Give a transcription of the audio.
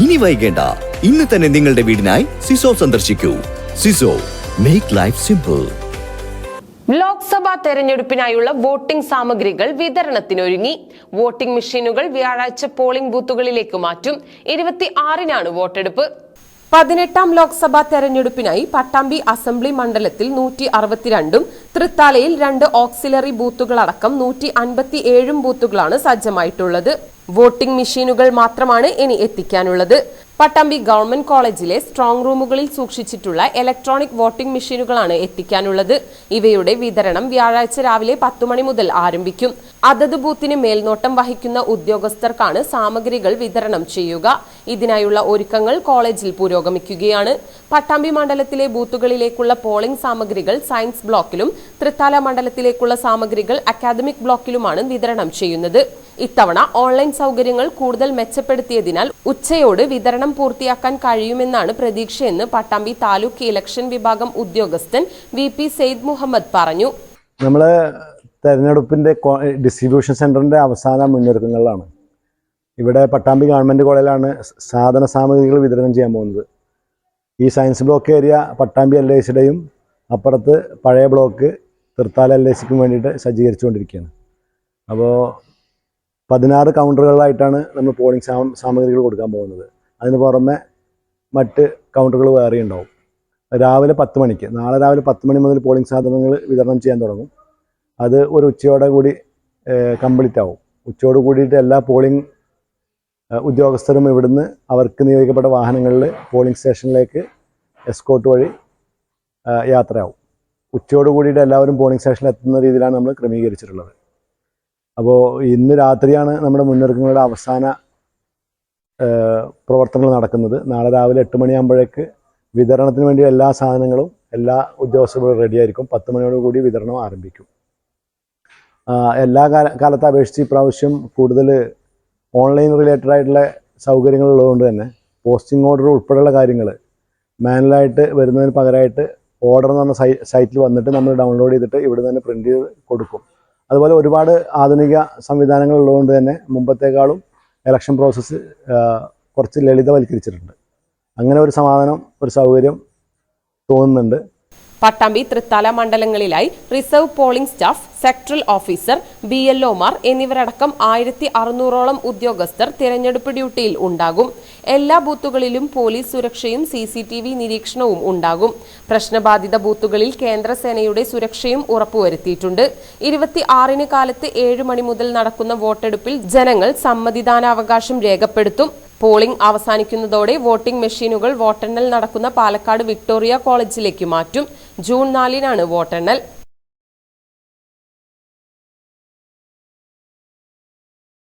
ഇനി വൈകേണ്ട. ഇന്ന് തന്നെ നിങ്ങളുടെ വീടിനായി സിസോ സന്ദർശിക്കൂ. സിസോ മേക്ക് ലൈഫ് സിമ്പിൾ ലോക്സഭാ തെരഞ്ഞെടുപ്പിനായുള്ള വോട്ടിംഗ് സാമഗ്രികൾ വിതരണത്തിനൊരുങ്ങി. വോട്ടിംഗ് മെഷീനുകൾ വ്യാഴാഴ്ച പോളിംഗ് ബൂത്തുകളിലേക്ക് മാറ്റും. ഇരുപത്തി ആറിനാണ് വോട്ടെടുപ്പ്. പതിനെട്ടാം ലോക്സഭാ തെരഞ്ഞെടുപ്പിനായി പട്ടാമ്പി അസംബ്ലി മണ്ഡലത്തിൽ നൂറ്റി അറുപത്തിരണ്ടും തൃത്താലയിൽ രണ്ട് ഓക്സിലറി ബൂത്തുകളടക്കം നൂറ്റി അൻപത്തി ഏഴും ബൂത്തുകളാണ് സജ്ജമായിട്ടുള്ളത്. വോട്ടിംഗ് മെഷീനുകൾ മാത്രമാണ് ഇനി എത്തിക്കാനുള്ളത്. പട്ടാമ്പി ഗവൺമെന്റ് കോളേജിലെ സ്ട്രോങ് റൂമുകളിൽ സൂക്ഷിച്ചിട്ടുള്ള ഇലക്ട്രോണിക് വോട്ടിംഗ് മെഷീനുകളാണ് എത്തിക്കാനുള്ളത്. ഇവയുടെ വിതരണം വ്യാഴാഴ്ച രാവിലെ പത്തു മണി മുതൽ ആരംഭിക്കും. അതത് ബൂത്തിന് മേൽനോട്ടം വഹിക്കുന്ന ഉദ്യോഗസ്ഥർക്കാണ് സാമഗ്രികൾ വിതരണം ചെയ്യുക. ഇതിനായുള്ള ഒരുക്കങ്ങൾ കോളേജിൽ പുരോഗമിക്കുകയാണ്. പട്ടാമ്പി മണ്ഡലത്തിലെ ബൂത്തുകളിലേക്കുള്ള പോളിംഗ് സാമഗ്രികൾ സയൻസ് ബ്ലോക്കിലും തൃത്താല മണ്ഡലത്തിലേക്കുള്ള സാമഗ്രികൾ അക്കാദമിക് ബ്ലോക്കിലുമാണ് വിതരണം ചെയ്യുന്നത്. ഇത്തവണ ഓൺലൈൻ സൗകര്യങ്ങൾ കൂടുതൽ മെച്ചപ്പെടുത്തിയതിനാൽ ഉച്ചയോട് വിതരണം പൂർത്തിയാക്കാൻ കഴിയുമെന്നാണ് പ്രതീക്ഷയെന്ന് പട്ടാമ്പി താലൂക്ക് ഇലക്ഷൻ വിഭാഗം ഉദ്യോഗസ്ഥൻ വി പി സെയ്ദ് മുഹമ്മദ് പറഞ്ഞു. നമ്മൾ തെരഞ്ഞെടുപ്പിന്റെ ഡിസ്ട്രിബ്യൂഷൻ സെന്ററിന്റെ അവസാന മുന്നൊരുക്കങ്ങളിലാണ്. ഇവിടെ പട്ടാമ്പി ഗവൺമെന്റ് കോളേജിലാണ് സാധന സാമഗ്രികൾ വിതരണം ചെയ്യാൻ പോകുന്നത്. ഈ science block area Pattambi L I സിയുടെയും അപ്പുറത്ത് പഴയ ബ്ലോക്ക് തൃത്താല എൽ ഐ സിക്കും വേണ്ടിയിട്ട് സജ്ജീകരിച്ചുകൊണ്ടിരിക്കുകയാണ്. അപ്പോൾ പതിനാറ് കൗണ്ടറുകളിലായിട്ടാണ് നമ്മൾ പോളിംഗ് സാ സാമഗ്രികൾ കൊടുക്കാൻ പോകുന്നത്. അതിന് പുറമെ മറ്റ് കൗണ്ടറുകൾ വേറെ ഉണ്ടാവും. രാവിലെ പത്ത് മണിക്ക് നാളെ രാവിലെ പത്ത് മണി മുതൽ പോളിംഗ് സാധനങ്ങൾ വിതരണം ചെയ്യാൻ തുടങ്ങും. അത് ഒരു ഉച്ചയോടെ കൂടി കംപ്ലീറ്റ് ആവും. ഉച്ചയോട് കൂടിയിട്ട് എല്ലാ പോളിംഗ് ഉദ്യോഗസ്ഥരും ഇവിടുന്ന് അവർക്ക് നിയോഗിക്കപ്പെട്ട വാഹനങ്ങളിൽ പോളിംഗ് സ്റ്റേഷനിലേക്ക് എസ്കോട്ട് വഴി യാത്രയാവും. ഉച്ചയോട് കൂടിയിട്ട് എല്ലാവരും പോളിംഗ് സ്റ്റേഷനിൽ എത്തുന്ന രീതിയിലാണ് നമ്മൾ ക്രമീകരിച്ചിട്ടുള്ളത്. അപ്പോൾ ഇന്ന് രാത്രിയാണ് നമ്മുടെ മുന്നൊരുക്കങ്ങളുടെ അവസാന പ്രവർത്തനങ്ങൾ നടക്കുന്നത്. നാളെ രാവിലെ എട്ട് മണിയാകുമ്പോഴേക്ക് വിതരണത്തിന് വേണ്ടി എല്ലാ സാധനങ്ങളും എല്ലാ ഉദ്യോഗസ്ഥരും റെഡി ആയിരിക്കും. പത്ത് മണിയോട് കൂടി വിതരണം ആരംഭിക്കും. എല്ലാ കാല കാലത്തെ അപേക്ഷിച്ച് ഇപ്രാവശ്യം കൂടുതൽ ഓൺലൈൻ റിലേറ്റഡ് ആയിട്ടുള്ള സൗകര്യങ്ങൾ ഉള്ളതുകൊണ്ട് തന്നെ പോസ്റ്റിംഗ് ഓർഡർ ഉൾപ്പെടെയുള്ള കാര്യങ്ങൾ മാനുവലായിട്ട് വരുന്നതിന് പകരമായിട്ട് ഓർഡർ എന്ന് പറഞ്ഞ സൈറ്റിൽ വന്നിട്ട് നമ്മൾ ഡൗൺലോഡ് ചെയ്തിട്ട് ഇവിടെ തന്നെ പ്രിന്റ് ചെയ്ത് കൊടുക്കും. അതുപോലെ ഒരുപാട് ആധുനിക സംവിധാനങ്ങൾ ഉള്ളതുകൊണ്ട് തന്നെ മുമ്പത്തേക്കാളും ഇലക്ഷൻ പ്രോസസ്സ് കുറച്ച് ലളിതവൽക്കരിച്ചിട്ടുണ്ട്. അങ്ങനെ ഒരു സമാധാനം ഒരു സൗകര്യം തോന്നുന്നുണ്ട്. Pattambi Thrithala മണ്ഡലങ്ങളിലായി reserve polling staff sectoral officer B L ഒമാർ എന്നിവരടക്കം ആയിരത്തി അറുന്നൂറോളം ഉദ്യോഗസ്ഥർ തിരഞ്ഞെടുപ്പ് ഡ്യൂട്ടിയിൽ ഉണ്ടാകും. എല്ലാ ബൂത്തുകളിലും പോലീസ് സുരക്ഷയും സി സി ടി വി നിരീക്ഷണവും ഉണ്ടാകും. പ്രശ്നബാധിത ബൂത്തുകളിൽ കേന്ദ്രസേനയുടെ സുരക്ഷയും ഉറപ്പുവരുത്തിയിട്ടുണ്ട്. ഇരുപത്തി ആറിന് കാലത്ത് ഏഴ് മണി മുതൽ നടക്കുന്ന വോട്ടെടുപ്പിൽ ജനങ്ങൾ സമ്മതിദാനാവകാശം രേഖപ്പെടുത്തും. പോളിംഗ് അവസാനിക്കുന്നതോടെ വോട്ടിംഗ് മെഷീനുകൾ വോട്ടെണ്ണൽ നടക്കുന്ന പാലക്കാട് വിക്ടോറിയ കോളേജിലേക്ക് മാറ്റും. ജൂൺ നാലിനാണ് വോട്ടെണ്ണൽ.